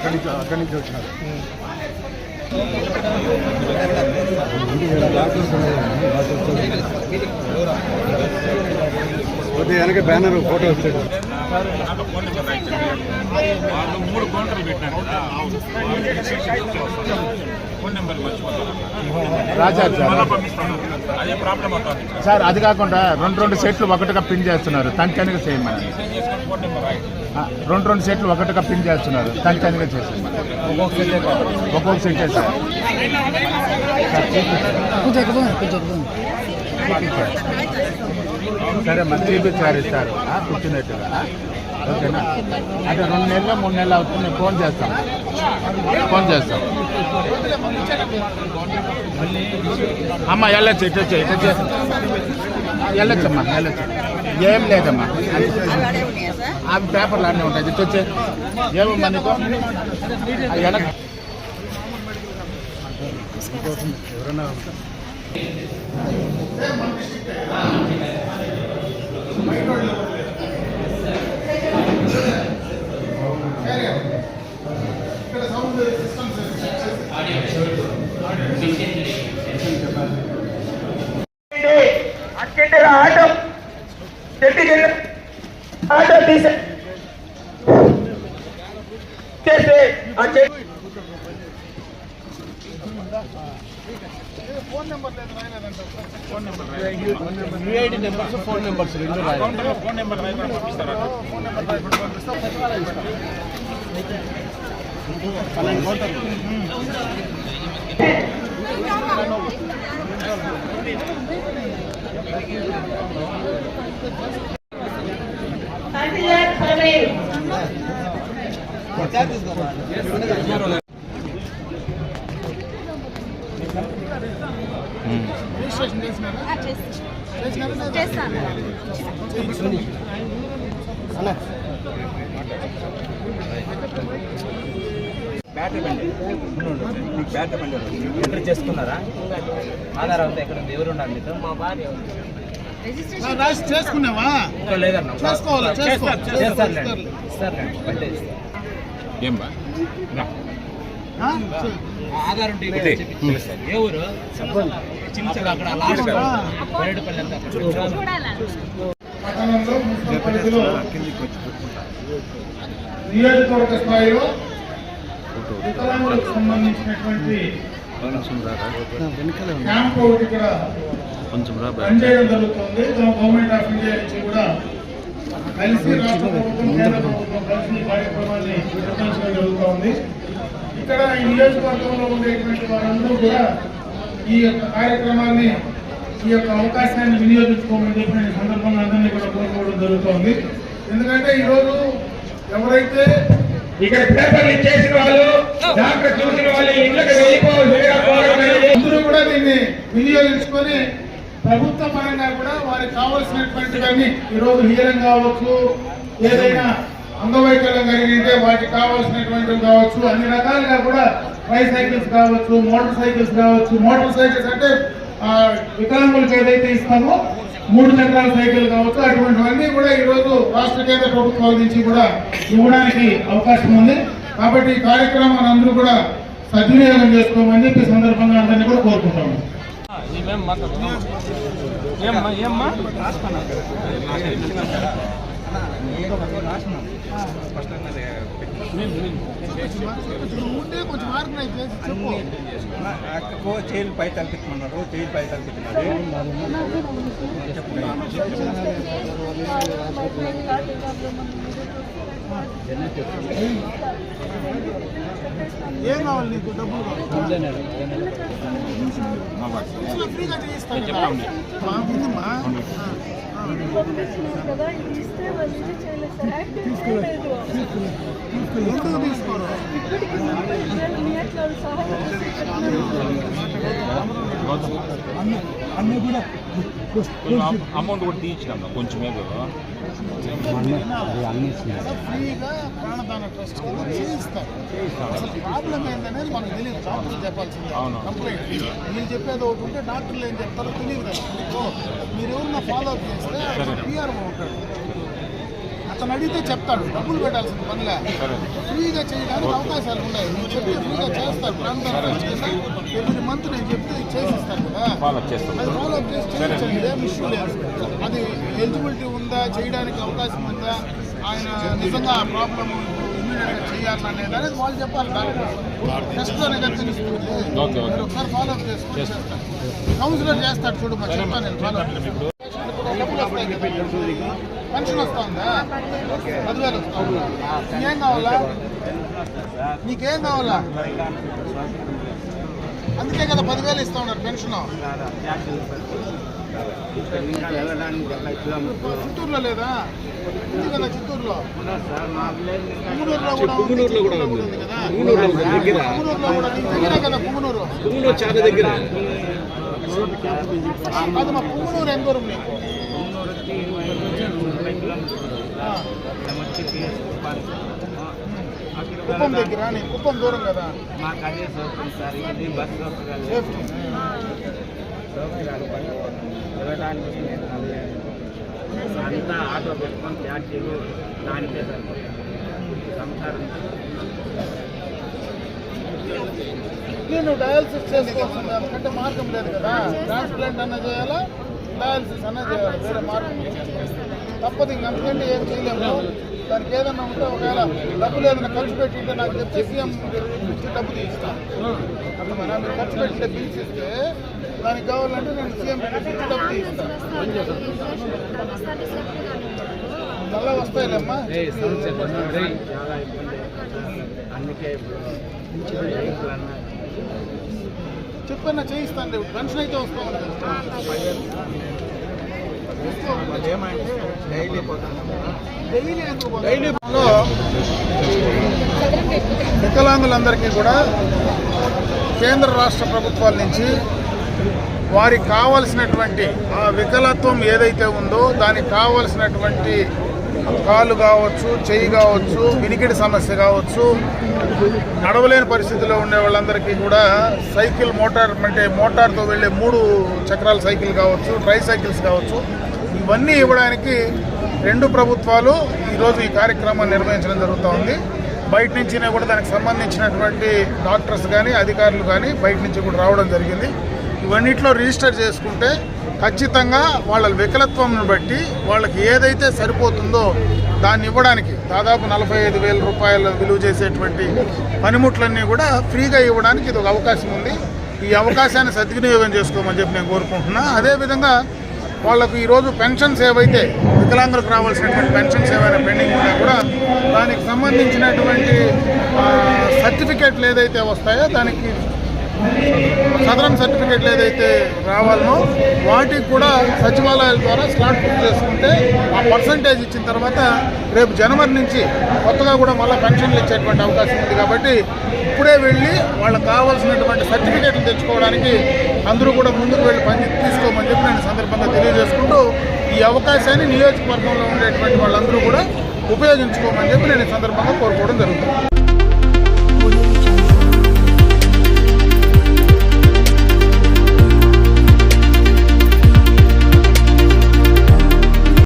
అక్కడి నుంచి అక్కడి నుంచి వచ్చినారు. పోతే వెనక బ్యానర్ ఫోటో వచ్చాడు వాళ్ళు మూడు కౌంటర్లు పెట్టారు కదా ఫోన్ నెంబర్ మర్చిపోతారు రాశారు మళ్ళా సార్ అదే ప్రాబ్లం అవుతుంది సార్ అది కాకుండా రెండు రెండు సెట్లు ఒకటిగా పిన్ చేస్తున్నారు. తంచనిగా చేయమని. రెండు రెండు సెట్లు ఒకటిగా పిన్ చేస్తున్నారు. తంచనిగా చేసేయమని. ఒక్కొక్క సెట్ ఒక్కొక్క సెట్ సార్ సరే మరి చూపించారు ఇస్తారు కూర్చున్నట్టుగా? ఓకేనా? అంటే రెండు నెలలు మూడు నెలలు అవుతుంది నేను ఫోన్ చేస్తాం ఫోన్ చేస్తాం అమ్మ వెళ్ళొచ్చు ఇటు వచ్చి ఇటు వచ్చి. వెళ్ళొచ్చమ్మా వెళ్ళొచ్చు. ఏం లేదమ్మా. అవి పేపర్లు అన్నీ ఉంటాయి. ఇటు వచ్చి. ఏమమ్మా నీకు? ఆ వెనక ఎవరన్నా ఇక్కడ సౌండ్ సిస్టమ్స్ అక్కడ ఆటో చెట్టు కింద ఆటో తీసే చేస్తే ఆ చెట్టు ఫోన్ నెంబర్ లేదు రాయలేదంట phone number UID numbers phone numbers రెండు రాయాలి కౌంటర్లో ఫోన్ నెంబర్ రాయకుండా పంపిస్తారా ఫోన్ నెంబర్ రాయకుండా పంపిస్తాం సచివాలయం ఇస్తాం. రిజిస్ట్రేషన్ చేసినారా చేసినారా లేదా? బ్యాటరీ బండి మీకు బ్యాటరీ బండి ఎంటర్ చేసుకున్నారా ఆధార్ అంతా ఎక్కడ ఉంది ఎవరు ఉన్నారు మీతో మా భార్య చేసుకున్నావా లేదన్న బండి ఇస్తారు. ఏం బా? ఆధార్ ఉంటే. ఏ ఊరు? అక్కడ లాస్ట్ బయటపల్లి అంతా. నియోజకవర్గ స్థాయిలో వికలాంగులకు సంబంధించినటువంటి క్యాంప్ ఒకటి ఇక్కడ పనిచేయడం జరుగుతుంది. గవర్నమెంట్ ఆఫ్ ఇండియా నుంచి కూడా కలిసి రాష్ట్ర ప్రభుత్వం కేంద్ర ప్రభుత్వం కలిసి కార్యక్రమాన్ని నిర్వహించడం జరుగుతోంది. ఇక్కడ ఈ నియోజకవర్గంలో ఉండేటువంటి వారందరూ కూడా ఈ యొక్క కార్యక్రమాన్ని ఈ యొక్క అవకాశాన్ని వినియోగించుకోమని చెప్పి నేను సందర్భంగా అందరినీ కూడా కోరుకోవడం జరుగుతోంది. ఎందుకంటే ఈరోజు ఎవరైతే ఇక్కడ పేపర్లు ఇచ్చేసిన వాళ్ళు డాక్టర్ చూసిన వాళ్ళు ఇళ్ళకి వెళ్ళిపోవాలి అందరూ కూడా దీన్ని వినియోగించుకొని ప్రభుత్వ పరంగా కూడా వారికి కావాల్సినటువంటివన్నీ ఈరోజు హీరం కావచ్చు ఏదైనా అంగవైకల్యం కలిగితే వాటికి కావాల్సినటువంటివి కావచ్చు అన్ని రకాలుగా కూడా ట్రై సైకిల్స్ కావచ్చు మోటార్ సైకిల్స్ కావచ్చు. మోటార్ సైకిల్స్ అంటే వికలాంగులకు ఏదైతే ఇస్తామో మూడు చక్రాల సైకిల్ కావచ్చు అటువంటివన్నీ కూడా ఈరోజు రాష్ట్ర కేంద్ర ప్రభుత్వాల నుంచి కూడా ఇవ్వడానికి అవకాశం ఉంది. కాబట్టి ఈ కార్యక్రమాన్ని అందరూ కూడా సద్వినియోగం చేసుకోమని చెప్పి సందర్భంగా అందరినీ కూడా కోరుకుంటాము. ఏమ్మా ఏమ్మా కొంచెం ఆర్గనైజ్ చేసి చెప్పు అక్కకు చేయిలు పై తలపెట్టుకున్నారు చేయిలు పై తలపెట్టుకున్నారు ఏం కావాలి నీకు డబ్బులు కావాలి మా బాస్. ఇంట్లో ఫ్రీగా చేయిస్తాను చెప్తాం మా ఉందమ్మా కదా ఇస్తే వాళ్ళు ఇది చేయలేదు సార్ యాక్టివ్ లేదు ఎందుకు తీసుకోరు ఇప్పటికీ నేను మీ అట్లా సహాయం అన్ని అన్ని కూడా కొంచెం అమౌంట్ కూడా తీయించినాం కొంచెం ఏదో. ప్రాబ్లం ఏంటనేది మనకు తెలియదు డాక్టర్లు చెప్పాల్సిందే. కంప్లైంట్ మీరు చెప్పేది ఒకటి ఉంటే డాక్టర్లు ఏం చెప్తారో తెలియదు కదా మీరు ఎవరన్నా ఫాలో అప్ చేస్తే పిఆర్ఓ ఉంటాడు అతను అడిగితే చెప్తాడు. డబ్బులు పెట్టాల్సిన పనిలే. ఫ్రీగా చేయడానికి అవకాశాలు ఉన్నాయి. మీరు చెప్తే ఫ్రీగా చేస్తారు కింద ఎవ్రీ మంత్ నేను చెప్తే చేసిస్తాను కదా. అది ఫాలో అప్ చేసి చేయించండి ఇదేం ఇష్యూ లేదు. అది ఎలిజిబిలిటీ ఉందా? చేయడానికి అవకాశం ఉందా? ఆయన నిజంగా ఆ ప్రాబ్లమ్ ఇమీడియట్గా చేయాలనేది అనేది వాళ్ళు చెప్పాలి. టెస్ట్లోనే కదా తెలుస్తుంది ఓకే, ఓకే. మీరు ఒకసారి ఫాలో అప్ చేసి చేస్తారు కౌన్సిలర్ చేస్తాడు చూడు మరి. చెప్తాను నేను ఫాలో అప్ డబ్బులు వస్తాయి కదా. పెన్షన్ వస్తా ఉందా పదివేలు వస్తా ఉందా నీకేం కావాలా? నీకేం కావాలా? అందుకే కదా పదివేలు ఇస్తా ఉన్నారు పెన్షన్. చిత్తూరులో లేదా? ఉంది కదా చిత్తూరులో. పుంగనూరులో కూడా ఉంది. పుంగనూరులో కూడా ఉంది కదా? పుంగనూరులో కూడా నీ దగ్గరే కదా పుంగనూరు పుంగులో చాలా దగ్గర. అది మా పుంగనూరు ఎంత దూరం నీకు. కుప్పం దగ్గర కుప్పం దూరం కదా మాకు అదే సౌకర్యం సార్ ఇది బస్ సౌకర్యాలు సౌకర్యాలు తిరగడానికి నేను అంతా ఆటో పెట్టుకొని ట్యాక్సీలు దానికే సంసారం నేను డయాలసిస్ చేసుకోవాల్సింది ఎందుకంటే మార్గం లేదు కదా. ట్రాన్స్ప్లాంట్ అన్న చేయాలా డయాలసిస్ అన్న చేయాలి వేరే మార్గం తప్పదు ఇంక అందుకంటే ఏం చేయలేము. దానికి ఏదన్నా ఉంటే ఒకవేళ డబ్బులు ఏదైనా ఖర్చు పెట్టింటే నాకు చెప్తే సీఎం డబ్బు తీస్తాను అర్థమైనా మీరు ఖర్చు పెట్టిన బిల్స్ ఇస్తే దానికి కావాలంటే నేను సీఎం డబ్బు తీస్తాను మళ్ళా వస్తాయిలేమ్మా? అందుకే చెప్పన్నా చేయిస్తాను రేపు పెన్షన్ అయితే వస్తామని డైలీ వికలాంగులందరికీ కూడా కేంద్ర రాష్ట్ర ప్రభుత్వాల నుంచి వారికి కావలసినటువంటి ఆ వికలత్వం ఏదైతే ఉందో దానికి కావలసినటువంటి కాలు కావచ్చు చెయ్యి కావచ్చు వినికిడి సమస్య కావచ్చు నడవలేని పరిస్థితిలో ఉండే వాళ్ళందరికీ కూడా సైకిల్ మోటార్ అంటే మోటార్తో వెళ్ళే మూడు చక్రాల సైకిల్ కావచ్చు ట్రై సైకిల్స్ కావచ్చు ఇవన్నీ ఇవ్వడానికి రెండు ప్రభుత్వాలు ఈరోజు ఈ కార్యక్రమాన్ని నిర్వహించడం జరుగుతూ ఉంది బయట నుంచి కూడా దానికి సంబంధించినటువంటి డాక్టర్స్ కానీ అధికారులు కానీ బయట నుంచి కూడా రావడం జరిగింది. ఇవన్నిట్లో రిజిస్టర్ చేసుకుంటే ఖచ్చితంగా వాళ్ళ వికలత్వంను బట్టి వాళ్ళకి ఏదైతే సరిపోతుందో దాన్ని ఇవ్వడానికి దాదాపు నలభై ఐదు వేల రూపాయల విలువ చేసేటువంటి పనిముట్లన్నీ కూడా ఫ్రీగా ఇవ్వడానికి ఇది ఒక అవకాశం ఉంది. ఈ అవకాశాన్ని సద్వినియోగం చేసుకోమని చెప్పి నేను కోరుకుంటున్నా. అదేవిధంగా వాళ్ళకు ఈరోజు పెన్షన్స్ ఏవైతే వికలాంగులకు రావాల్సినటువంటి పెన్షన్స్ ఏవైనా పెండింగ్ ఉన్నా కూడా దానికి సంబంధించినటువంటి సర్టిఫికేట్లు ఏదైతే వస్తాయో దానికి సదరన్ సర్టిఫికేట్లు ఏదైతే రావాలనో వాటికి కూడా సచివాలయాల ద్వారా స్లాట్ బుక్ చేసుకుంటే ఆ పర్సంటేజ్ ఇచ్చిన తర్వాత రేపు జనవరి నుంచి కొత్తగా కూడా మళ్ళీ పెన్షన్లు ఇచ్చేటువంటి అవకాశం ఉంది కాబట్టి ఇప్పుడే వెళ్ళి వాళ్ళకి కావాల్సినటువంటి సర్టిఫికేట్లు తెచ్చుకోవడానికి అందరూ కూడా ముందుకు వెళ్ళి పని తీసుకోమని చెప్పి నేను సందర్భంగా తెలియజేసుకుంటూ ఈ అవకాశాన్ని నియోజకవర్గంలో ఉండేటువంటి వాళ్ళందరూ కూడా ఉపయోగించుకోమని చెప్పి నేను ఈ సందర్భంగా కోరుకోవడం జరుగుతుంది.